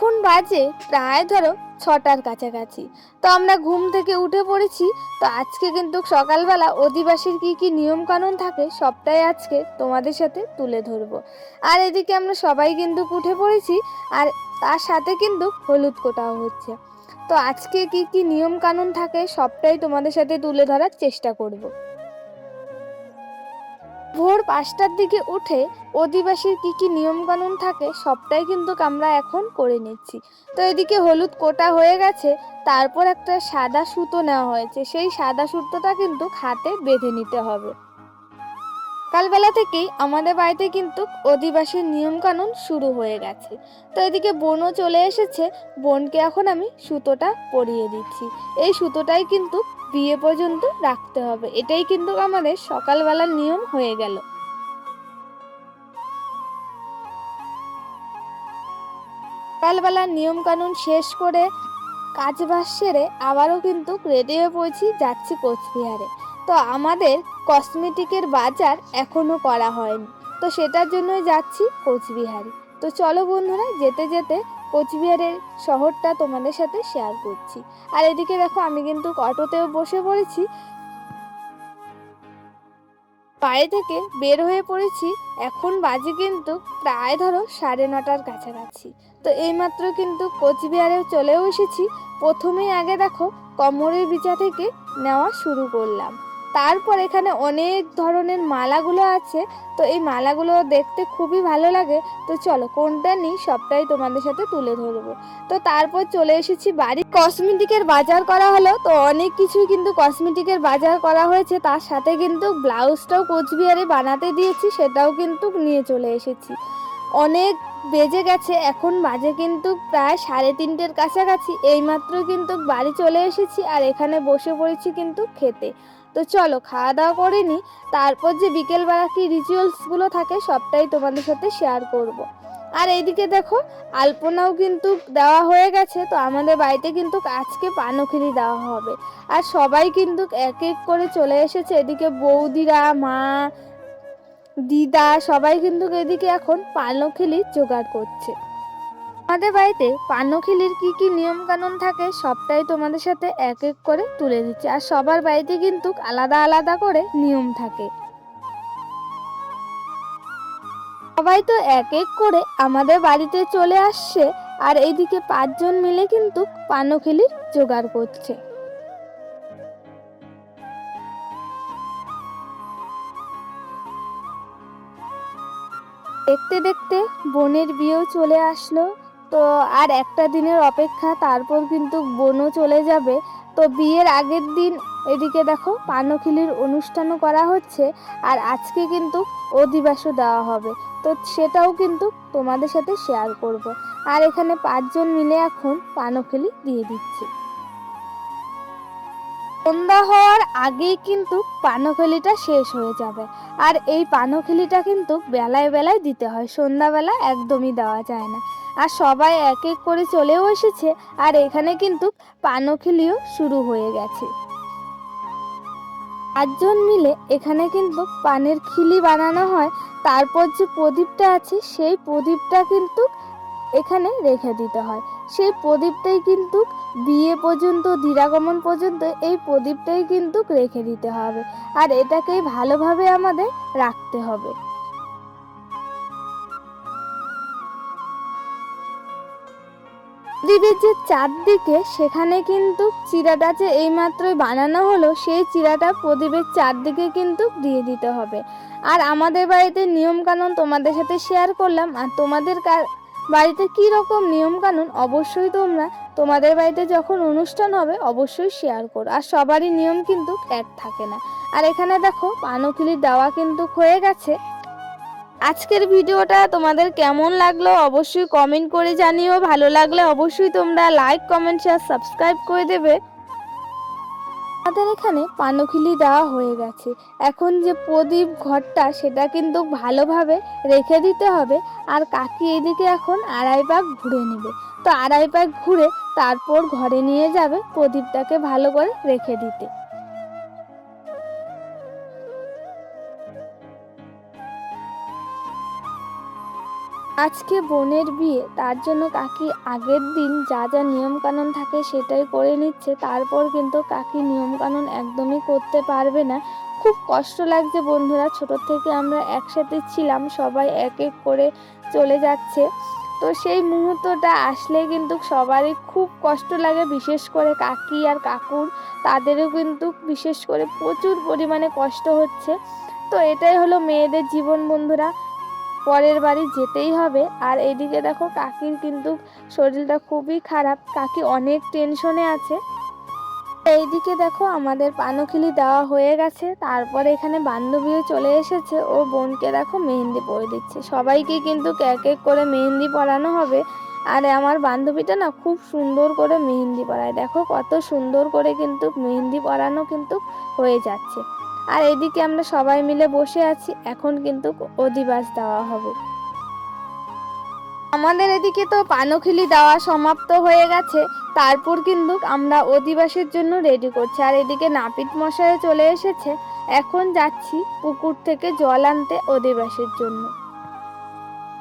এখন বাজে প্রায় ধরো ছটার কাছাকাছি। তো আমরা ঘুম থেকে উঠে পড়েছি, তো আজকে কিন্তু সকালবেলা অধিবাসীর কি কি নিয়ম কানুন থাকে সবটাই আজকে তোমাদের সাথে তুলে ধরবো। আর এদিকে আমরা সবাই কিন্তু উঠে পড়েছি, আর তার সাথে কিন্তু হলুদ কোটাও হচ্ছে। তো আজকে কি কি নিয়ম কানুন থাকে সবটাই তোমাদের সাথে তুলে ধরার চেষ্টা করব। ভোর পাঁচটার দিকে উঠে অধিবাসীর কি কি নিয়ম কানুন থাকে সবটাই কিন্তু আমরা এখন করে নিচ্ছি। তো এদিকে হলুদ কোটা হয়ে গেছে, তারপর একটা সাদা সুতো নেওয়া হয়েছে। সেই সাদা সুতোটা কিন্তু হাতে বেঁধে নিতে হবে। কালবেলা থেকেই আমাদের বাড়িতে কিন্তু অধিবাসীর নিয়ম কানুন শুরু হয়ে গেছে। তো এদিকে বোনও চলে এসেছে, বোনকে এখন আমি সুতোটা পরিয়ে দিচ্ছি। এই সুতোটাই কিন্তু বিয়ে পর্যন্ত রাখতে হবে। এটাই কিন্তু আমাদের সকালবেলার নিয়ম হয়ে গেল। সকালবেলার নিয়ম কানুন শেষ করে কাজ বাজ সেরে আবারও কিন্তু রেডি হয়ে পড়েছি, যাচ্ছি কোচবিহারে। তো আমাদের কসমেটিকের বাজার এখনও করা হয়নি। তো সেটার জন্যই যাচ্ছি কোচবিহারে। তো চলো বন্ধুরা, যেতে যেতে কোচবিহারের শহরটা তোমাদের সাথে শেয়ার করছি। আর এদিকে দেখো, আমি কিন্তু অটোতেও বসে পড়েছি। বাড়ি থেকে বের হয়ে পড়েছি। এখন বাজে কিন্তু প্রায় ধরো সাড়ে নটার কাছাকাছি। তো এইমাত্র কিন্তু কোচবিহারেও চলেও এসেছি। প্রথমেই আগে দেখো, কমরের বিচা থেকে নেওয়া শুরু করলাম। তারপর এখানে অনেক ধরনের মালাগুলো আছে। তো এই মালাগুলো দেখতে খুবই ভালো লাগে। তো চলো, কোনটা নিই সবটাই তোমাদের সাথে তুলে ধরবো। তো তারপর চলে এসেছি বাড়ি। কসমেটিকের বাজার করা হলো। তো অনেক কিছুই কিন্তু কসমেটিকের বাজার করা হয়েছে। তার সাথে কিন্তু ব্লাউজটাও কোচবিহারে বানাতে দিয়েছি, সেটাও কিন্তু নিয়ে চলে এসেছি। অনেক বেজে গেছে, এখন বাজে কিন্তু প্রায় সাড়ে তিনটের কাছাকাছি। এইমাত্র কিন্তু বাড়ি চলে এসেছি আর এখানে বসে পড়েছি কিন্তু খেতে। তো চলো, খাওয়া দাওয়া করে নিই তারপর যে বিকেলবেলা কি রিচুয়ালসগুলো থাকে, সবটাই তোমাদের সাথে শেয়ার করব। আর এইদিকে দেখো, আলপনাও কিন্তু দেওয়া হয়ে গেছে, তো আমাদের বাড়িতে কিন্তু আজকে পানখিরি দেওয়া হবে আর সবাই কিন্তু এক এক করে চলে এসেছে, এদিকে বৌদিরা, মা, দিদা, সবাই কিন্তু এদিকে এখন পানখিলি জোগাড় করছে আমাদের বাড়িতে পানখিলির কি কি নিয়ম কানুন থাকে সবটাই তোমাদের সাথে এক এক করে তুলে দিচ্ছি। আর সবার বাড়িতে কিন্তু আলাদা আলাদা করে নিয়ম থাকে। সবাই তো এক এক করে আমাদের বাড়িতে চলে আসছে আর এইদিকে পাঁচজন মিলে কিন্তু পানখিলির জোগাড় করছে। দেখতে দেখতে বোনের বিয়েও চলে আসলো। তো আর একটা দিনের অপেক্ষা, তারপর কিন্তু বোনও চলে যাবে। তো বিয়ের আগের দিন এদিকে দেখো, পানখিলির অনুষ্ঠানও করা হচ্ছে আর আজকে কিন্তু অধিবাসও দেওয়া হবে। তো সেটাও কিন্তু তোমাদের সাথে শেয়ার করব। আর এখানে পাঁচজন মিলে এখন পানখিলি দিয়ে দিচ্ছি। সন্ধ্যা হওয়ার আগেই কিন্তু পানখিলিটা শেষ হয়ে যাবে। আর এই পানখিলিটা কিন্তু বেলায় বেলায় দিতে হয়, সন্ধ্যাবেলা একদমই দেওয়া যায় না। আর সবাই এক এক করে চলেও এসেছে আর এখানে কিন্তু পানখিলিও শুরু হয়ে গেছে। পাঁচজন মিলে এখানে কিন্তু পানের খিলি বানানো হয়। তারপর যে প্রদীপটা আছে, সেই প্রদীপটা কিন্তু এখানে রেখে দিতে হয়। সেই প্রদীপটাই কিন্তু বিয়ে পর্যন্ত, দিরাগমন পর্যন্ত এই প্রদীপটাই কিন্তু রেখে দিতে হবে। আর এটাকেই ভালোভাবে আমাদের রাখতে হবে। প্রদীপের যে চারদিকে, সেখানে কিন্তু চিরাটা যে এইমাত্রই বানানো হলো, সেই চিরাটা প্রদীপের চারদিকে কিন্তু দিয়ে দিতে হবে। আর আমাদের বাড়িতে নিয়ম কানুন তোমাদের সাথে শেয়ার করলাম। আর তোমাদের বাড়িতে কি রকম নিয়ম কানুন অবশ্যই তোমরা তোমাদের বাড়িতে যখন অনুষ্ঠান হবে, অবশ্যই শেয়ার করো। আর সবারই নিয়ম কিন্তু এক থাকে না। আর এখানে দেখো, পানকিলি দেওয়া কিন্তু হয়ে গেছে। আজকের ভিডিওটা তোমাদের কেমন লাগল অবশ্যই কমেন্ট করে জানিও। ভালো লাগলে অবশ্যই তোমরা লাইক কমেন্ট শেয়ার সাবস্ক্রাইব করে দেবে। আমাদের এখানে পানখিলি দেওয়া হয়ে গেছে। এখন যে প্রদীপ ঘরটা সেটা কিন্তু ভালোভাবে রেখে দিতে হবে। আর কাকি এদিকে এখন আড়াই পাক ঘুরে নেবে। তো আড়াই পাক ঘুরে তারপর ঘরে নিয়ে যাবে প্রদীপটাকে ভালো করে রেখে দিতে। আজকে বোনের বিয়ে, তার জন্য কাকি আগের দিন যা যা নিয়মকানুন থাকে সেটাই করে নিচ্ছে, তারপর কিন্তু কাকি নিয়মকানুন একদমই করতে পারবে না। খুব কষ্ট লাগছে বন্ধুরা, ছোট থেকে আমরা একসাথে ছিলাম, সবাই এক এক করে চলে যাচ্ছে। তো সেই মুহূর্তটা আসলে কিন্তু সবারই খুব কষ্ট লাগে, বিশেষ করে কাকি আর কাকুর। তাদেরও কিন্তু বিশেষ করে প্রচুর পরিমাণে কষ্ট হচ্ছে। তো এটাই হলো মেয়েদের জীবন বন্ধুরা। পরের বাড়ি যেতেই হবে। আর এইদিকে দেখো কাকির কিন্তু শরীরটা খুবই খারাপ। কাকি অনেক টেনশনে আছে। এইদিকে দেখো আমাদের পানখিলি দেওয়া হয়ে গেছে। তারপরে এখানে বান্ধবীও চলে এসেছে। ও বোনকে দেখো মেহেন্দি পরে দিচ্ছে। সবাইকে কিন্তু এক এক করে মেহেন্দি পরানো হবে। আর আমার বান্ধবীটা না খুব সুন্দর করে মেহেন্দি পরায়। দেখো কত সুন্দর করে কিন্তু মেহেন্দি পরানো কিন্তু হয়ে যাচ্ছে। আর এদিকে আমরা সবাই মিলে বসে আছি, এখন কিন্তু অধিবাস দেওয়া হবে। আমাদের এদিকে তো পানখিলি দেওয়া সমাপ্ত হয়ে গেছে, তারপর কিন্তু আমরা অধিবাসের জন্য রেডি করছি। আর এদিকে নাপিত মশায় চলে এসেছে, এখন যাচ্ছি পুকুর থেকে জল আনতে অধিবাসের জন্য।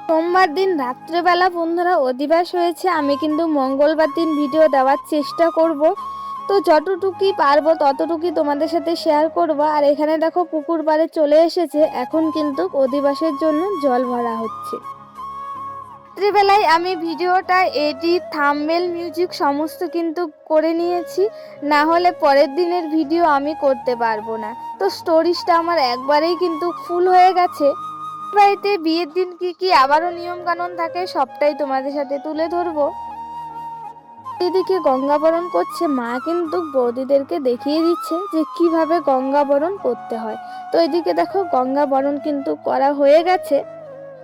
সোমবার দিন রাত্রেবেলা বন্ধুরা অধিবাস হয়েছে, আমি কিন্তু মঙ্গলবার দিন ভিডিও দেওয়ার চেষ্টা করব। তো যতটুকুই পারব, ততটুকুই তোমাদের সাথে শেয়ার করব। আর এখানে দেখো পুকুর পাড়ে চলে এসেছে। এখন কিন্তু অধিবাসের জন্য জল ভরা হচ্ছে। রাত্রিবেলায় আমি ভিডিওটা এডিট থাম্বেল মিউজিক সমস্ত কিন্তু করে নিয়েছি। না হলে পরের দিনের ভিডিও আমি করতে পারব না। তো স্টোরিজটা আমার একবারেই কিন্তু ফুল হয়ে গেছে। বাড়িতে বিয়ের দিন কি কি আবারও নিয়মকানুন থাকে, সবটাই তোমাদের সাথে তুলে ধরবো। এদিকে গঙ্গাবরণ করছে, মা কিন্তু বৌদিদেরকে দেখিয়ে দিচ্ছে যে কীভাবে গঙ্গাবরণ করতে হয়। তো এদিকে দেখো, গঙ্গাবরণ কিন্তু করা হয়ে গেছে।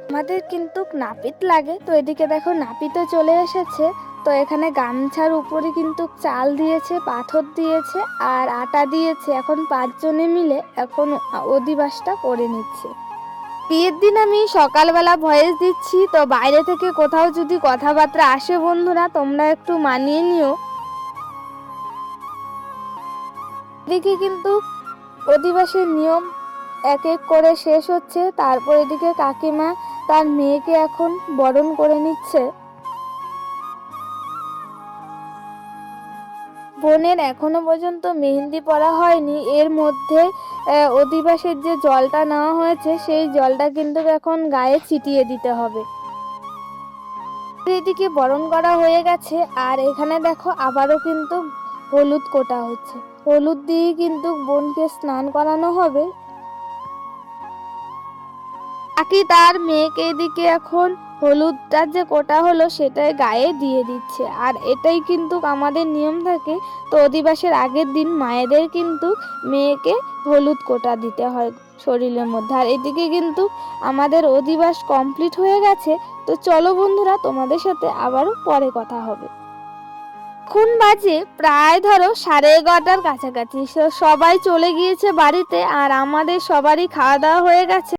আমাদের কিন্তু নাপিত লাগে। তো এদিকে দেখো, নাপিতও চলে এসেছে। তো এখানে গামছার উপরে কিন্তু চাল দিয়েছে, পাথর দিয়েছে আর আটা দিয়েছে। এখন পাঁচজনে মিলে এখন অধিবাসটা করে নিচ্ছে। বিয়ের দিন আমি সকালবেলা ভয়েস দিচ্ছি, তো বাইরে থেকে কোথাও যদি কথাবার্তা আসে বন্ধুরা, তোমরা একটু মানিয়ে নিও। এদিকে কিন্তু অধিবাসের নিয়ম এক এক করে শেষ হচ্ছে, তারপর এদিকে কাকিমা তার মেয়েকে এখন বরণ করে নিচ্ছে। বোনের এখনও পর্যন্ত মেহেন্দি পরা হয়নি। এর মধ্যে অধিবাসের যে জলটা নেওয়া হয়েছে, সেই জলটা কিন্তু এখন গায়ে ছিটিয়ে দিতে হবে। এদিকে বরণ করা হয়ে গেছে, আর এখানে দেখো আবারও কিন্তু হলুদ কোটা হচ্ছে। হলুদ দিয়ে কিন্তু বোনকে স্নান করানো হবে। কাকি তার মেয়েকে এদিকে এখন হলুদটা যে কোটা হলো সেটাই গায়ে দিয়ে দিচ্ছে। আর এটাই কিন্তু আমাদের নিয়ম থাকে, তো অধিবাসের আগের দিন মায়েদের কিন্তু মেয়েকে হলুদ কোটা দিতে হয় শরীরের মধ্যে। আর এদিকে কিন্তু আমাদের অধিবাস কমপ্লিট হয়ে গেছে, তো চলো বন্ধুরা তোমাদের সাথে আবারও পরে কথা হবে। এখন বাজে প্রায় ধরো সাড়ে এগারোটার কাছাকাছি, সবাই চলে গিয়েছে বাড়িতে আর আমাদের সবারই খাওয়া দাওয়া হয়ে গেছে।